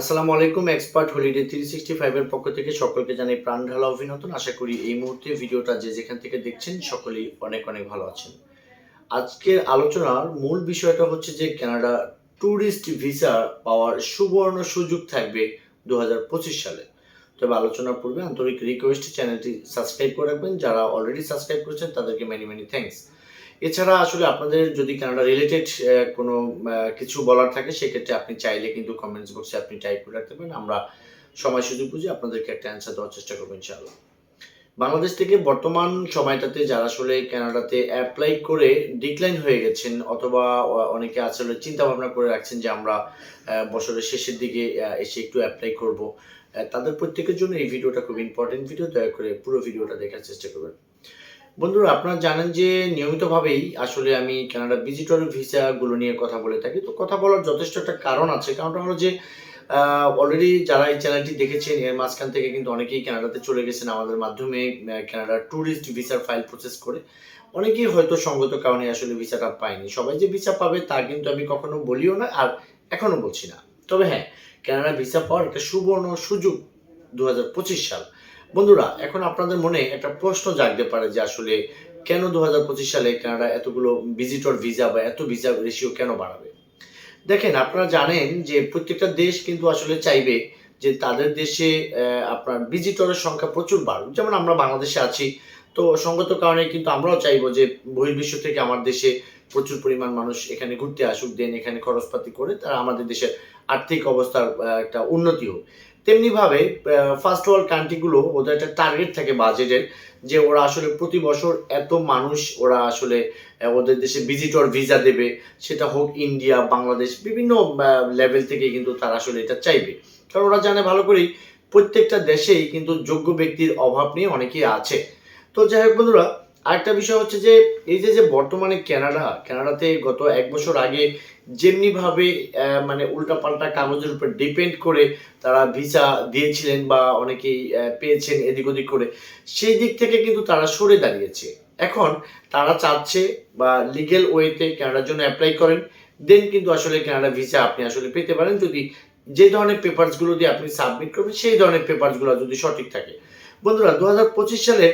আসসালামু আলাইকুম, expert holiday three sixty ফাইভের পক্ষ থেকে সকলকে জানাই প্রাণ ঢালা অভিনন্দন। আশা করি এই মুহূর্তে ভিডিওটা যে যেখান থেকে দেখছেন, সকলেই অনেক অনেক ভালো আছেন। আজকের আলোচনার মূল বিষয়টা হচ্ছে যে কানাডা ট্যুরিস্ট ভিসা পাওয়ার সুবর্ণ সুযোগ থাকবে দু হাজার পঁচিশ সালে। তবে আলোচনার পূর্বে আন্তরিক রিকোয়েস্ট চ্যানেলটি সাবস্ক্রাইব করে রাখবেন। যারা অলরেডি সাবস্ক্রাইব করেছেন, তাদেরকে মেনি মেনি থ্যাঙ্কস এছাড়া আসলে আপনাদের যদি কানাডা রিলেটেড কোনো কিছু বলার থাকে, সেক্ষেত্রে আপনি চাইলে কিন্তু কমেন্টস বক্সে আপনি টাইপ করে রাখতে পারেন। আমরা সময় সুযোগ বুঝে আপনাদেরকে একটা অ্যান্সার দেওয়ার চেষ্টা করব ইনশাআল্লাহ। বাংলাদেশ থেকে বর্তমান সময়টাতে যারা আসলে কানাডাতে অ্যাপ্লাই করে ডিক্লাইন হয়ে গেছেন, অথবা অনেকে আসলে চিন্তা ভাবনা করে রাখছেন যে আমরা বছরের শেষের দিকে এসে একটু অ্যাপ্লাই করব তাদের প্রত্যেকের জন্য এই ভিডিওটা খুব ইম্পর্টেন্ট ভিডিও দয়া করে পুরো ভিডিওটা দেখার চেষ্টা করবেন। বন্ধুরা, আপনারা জানেন যে নিয়মিতভাবেই আসলে আমি কানাডা ভিজিটর ভিসাগুলো নিয়ে কথা বলে থাকি। তো কথা বলার যথেষ্ট একটা কারণ আছে। কারণটা হলো যে অলরেডি যারা এই চ্যানেলটি দেখেছেন, এর মাঝখান থেকে কিন্তু অনেকেই কানাডাতে চলে গেছেন আমাদের মাধ্যমে কানাডা ট্যুরিস্ট ভিসার ফাইল প্রসেস করে। অনেকেই হয়তো সঙ্গত কারণে আসলে ভিসাটা পায়নি। সবাই যে ভিসা পাবে তা কিন্তু আমি কখনো বলিও না আর এখনও বলছি না। তবে হ্যাঁ কানাডা ভিসা পাওয়ার একটা সুবর্ণ সুযোগ দু হাজার পঁচিশ সাল। বন্ধুরা, এখন আপনাদের মনে একটা প্রশ্ন জাগতে পারে যে আসলে কেন দু হাজার পঁচিশ সালে কানাডা এতগুলো ভিজিটর ভিসা বা এত ভিসা রেশিও কেন বাড়াবে? দেখেন, আপনারা জানেন যে প্রত্যেকটা দেশ কিন্তু আসলে চাইবে যে তাদের দেশে আপনার ভিজিটরের সংখ্যা প্রচুর বাড়ুক। যেমন আমরা বাংলাদেশে আছি, তো সঙ্গত কারণে কিন্তু আমরাও চাইব যে বহির্বিশ্ব থেকে আমার দেশে প্রচুর পরিমাণ মানুষ এখানে ঘুরতে আসুক, দেন এখানে খরচপাতি করে তারা আমাদের দেশের আর্থিক অবস্থার একটা উন্নতি হোক। তেমনিভাবে ফার্স্ট ওয়ার্ল্ড কান্ট্রিগুলো ওদের একটা টার্গেট থাকে বাজেটের যে ওরা আসলে প্রতি বছর এত মানুষ ওরা আসলে ওদের দেশে ভিজিটর ভিসা দেবে। সেটা হোক ইন্ডিয়া বাংলাদেশ বিভিন্ন লেভেল থেকে কিন্তু তারা আসলে এটা চাইবে। কারণ ওরা জানে ভালো করেই প্রত্যেকটা দেশেই কিন্তু যোগ্য ব্যক্তির অভাব নিয়ে অনেকেই আছে। তো যাই হোক বন্ধুরা আরেকটা বিষয় হচ্ছে যে, এই যে যে বর্তমানে কানাডা কানাডাতে গত এক বছর আগে যেমনিভাবে মানে উল্টাপাল্টা কাগজের উপর ডিপেন্ড করে তারা ভিসা দিয়েছিলেন বা অনেকেই পেয়েছেন এদিক ওদিক করে, সেই দিক থেকে কিন্তু তারা সরে দাঁড়িয়েছে। এখন তারা চাচ্ছে বা লিগেল ওয়েতে কানাডার জন্য অ্যাপ্লাই করেন দেন কিন্তু আসলে কানাডা ভিসা আপনি আসলে পেতে পারেন। যদি যে ধরনের পেপারসগুলো দিয়ে আপনি সাবমিট করবেন, সেই ধরনের পেপারসগুলো যদি সঠিক থাকে। বন্ধুরা দু হাজার পঁচিশ সালে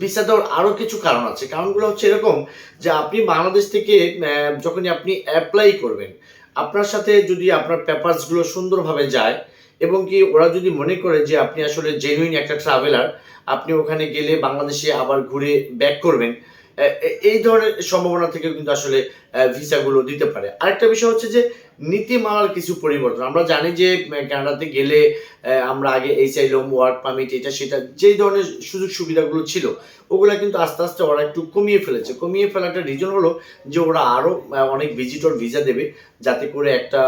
ভিসা দেওয়ার আরও কিছু কারণ আছে। কারণগুলো হচ্ছে এরকম যে আপনি বাংলাদেশ থেকে যখনই আপনি অ্যাপ্লাই করবেন, আপনার সাথে যদি আপনার পেপারসগুলো সুন্দরভাবে যায় এবং কি ওরা যদি মনে করে যে আপনি আসলে জেনুইন একটা ট্রাভেলার আপনি ওখানে গেলে বাংলাদেশে আবার ঘুরে ব্যাক করবেন এই ধরনের সম্ভাবনা থেকে কিন্তু আসলে ভিসাগুলো দিতে পারে। আরেকটা বিষয় হচ্ছে যে, নীতিমালার কিছু পরিবর্তন। আমরা জানি যে কানাডাতে গেলে আমরা আগে এই চাইলাম ওয়ার্ক পারমিট, এটা সেটা যেই ধরনের সুযোগ সুবিধাগুলো ছিল, ওগুলো কিন্তু আস্তে আস্তে ওরা একটু কমিয়ে ফেলেছে। কমিয়ে ফেলার একটা রিজন হলো যে, ওরা আরও অনেক ভিজিটর ভিসা দেবে, যাতে করে একটা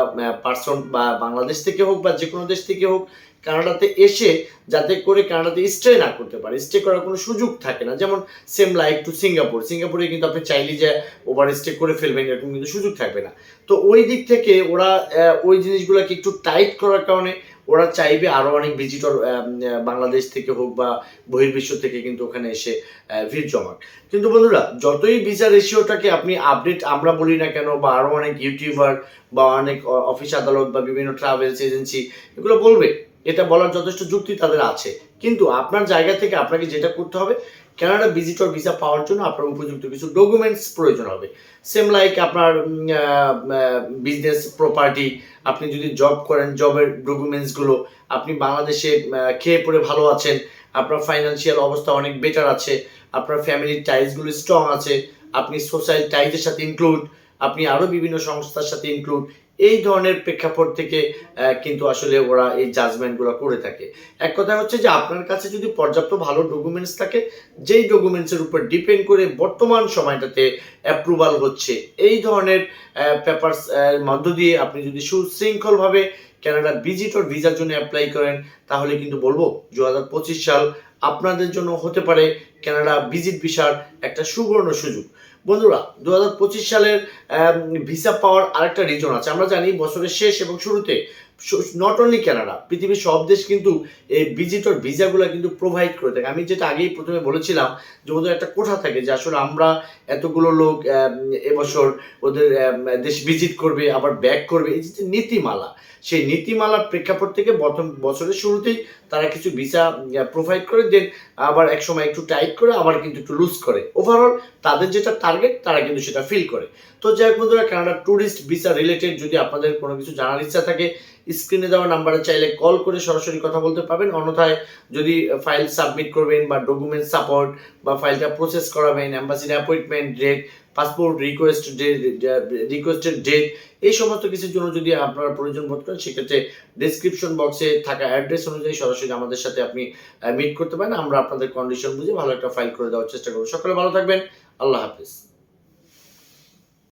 পার্সন বা বাংলাদেশ থেকে হোক বা যে কোনো দেশ থেকে হোক কানাডাতে এসে যাতে করে কানাডাতে স্টে না করতে পারে। স্টে করার কোনো সুযোগ থাকে না। যেমন সেম লাইক টু সিঙ্গাপুর সিঙ্গাপুরে কিন্তু আপনি চাইলে যে ওভার স্টে করে ফেলবেন, এরকম কিন্তু সুযোগ থাকবে না। তো ওই দিক থেকে ওরা ওই জিনিসগুলোকে একটু টাইট করার কারণে ওরা চাইবে আরও অনেক ভিজিটর বাংলাদেশ থেকে হোক বা বহির্বিশ্ব থেকে কিন্তু ওখানে এসে ভিড় জমাক কিন্তু বন্ধুরা, যতই ভিসা রেশিওটাকে আপনি আপডেট আমরা বলি না কেন বা আরও অনেক ইউটিউবার বা অনেক অফিস আদালত বা বিভিন্ন ট্রাভেলস এজেন্সি এগুলো বলবে এটা বলার যথেষ্ট যুক্তি তাদের আছে। কিন্তু আপনার জায়গা থেকে আপনাকে যেটা করতে হবে কানাডা ভিজিটর ভিসা পাওয়ার জন্য আপনার উপযুক্ত কিছু ডকুমেন্টস প্রয়োজন হবে। সেম লাইক আপনার বিজনেস প্রপার্টি আপনি যদি জব করেন জবের ডকুমেন্টসগুলো আপনি বাংলাদেশে খেয়ে পড়ে ভালো আছেন, আপনার ফাইন্যান্সিয়াল অবস্থা অনেক বেটার আছে, আপনার ফ্যামিলির টাইজগুলো স্ট্রং আছে, আপনি সোশ্যাল টাইজের সাথে ইনক্লুড আপনি আরও বিভিন্ন সংস্থার সাথে ইনক্লুড এই ধরনের প্রেক্ষাপট থেকে কিন্তু আসলে ওরা এই জাজমেন্টগুলো করে থাকে। এক কথা হচ্ছে যে, আপনার কাছে যদি পর্যাপ্ত ভালো ডকুমেন্টস থাকে, যেই ডকুমেন্টসের উপর ডিপেন্ড করে বর্তমান সময়টাতে অ্যাপ্রুভাল হচ্ছে, এই ধরনের পেপারস মধ্য দিয়ে আপনি যদি সুশৃঙ্খলভাবে কানাডা ভিজিটর ভিসার জন্য অ্যাপ্লাই করেন, তাহলে কিন্তু বলব দু হাজার পঁচিশ সাল আপনাদের জন্য হতে পারে কানাডা ভিজিট ভিসার একটা সুবর্ণ সুযোগ। বন্ধুরা দু হাজার পঁচিশ সালের ভিসা পাওয়ার আরেকটা রিজন আছে। আমরা জানি বছরের শেষ এবং শুরুতে নট অনলি কানাডা, পৃথিবীর সব দেশ কিন্তু এই ভিজিটর ভিসাগুলো কিন্তু প্রোভাইড করে থাকে। আমি যেটা আগেই প্রথমে বলেছিলাম যে ওদের একটা কোঠা থাকে যে আসলে আমরা এতগুলো লোক এবছর ওদের দেশ ভিজিট করবে, আবার ব্যাক করবে। এই যে নীতিমালা, সেই নীতিমালার প্রেক্ষাপট থেকে প্রথম বছরের শুরুতেই তারা কিছু ভিসা প্রোভাইড করে দেন। আবার এক সময় একটু টাইট করে আবার কিন্তু একটু লুজ করে। ওভারঅল তাদের যেটা টার্গেট তারা কিন্তু সেটা ফিল করে। তো যাই বন্ধুরা কানাডা ট্যুরিস্ট ভিসা রিলেটেড যদি আপনাদের কোনো কিছু জানার ইচ্ছা থাকে স্ক্রিনে দেওয়া নাম্বারে চাইলে কল করে সরাসরি কথা বলতে পারবেন। অন্যথায় যদি ফাইল সাবমিট করবেন বা ডকুমেন্ট সাপোর্ট বা ফাইলটা প্রসেস করাবেন অ্যাম্বাসির appointment date passport request date requested date এই সমস্ত কিছুর জন্য যদি আপনারা প্রয়োজন বোধ করেন, সেক্ষেত্রে ডিসক্রিপশন বক্সে থাকা অ্যাড্রেস অনুযায়ী সরাসরি আমাদের সাথে আপনি মিট করতে পারেন। আমরা আপনাদের কন্ডিশন বুঝে ভালো একটা ফাইল করে দেওয়ার চেষ্টা করব। সকলে ভালো থাকবেন। আল্লাহ হাফিজ।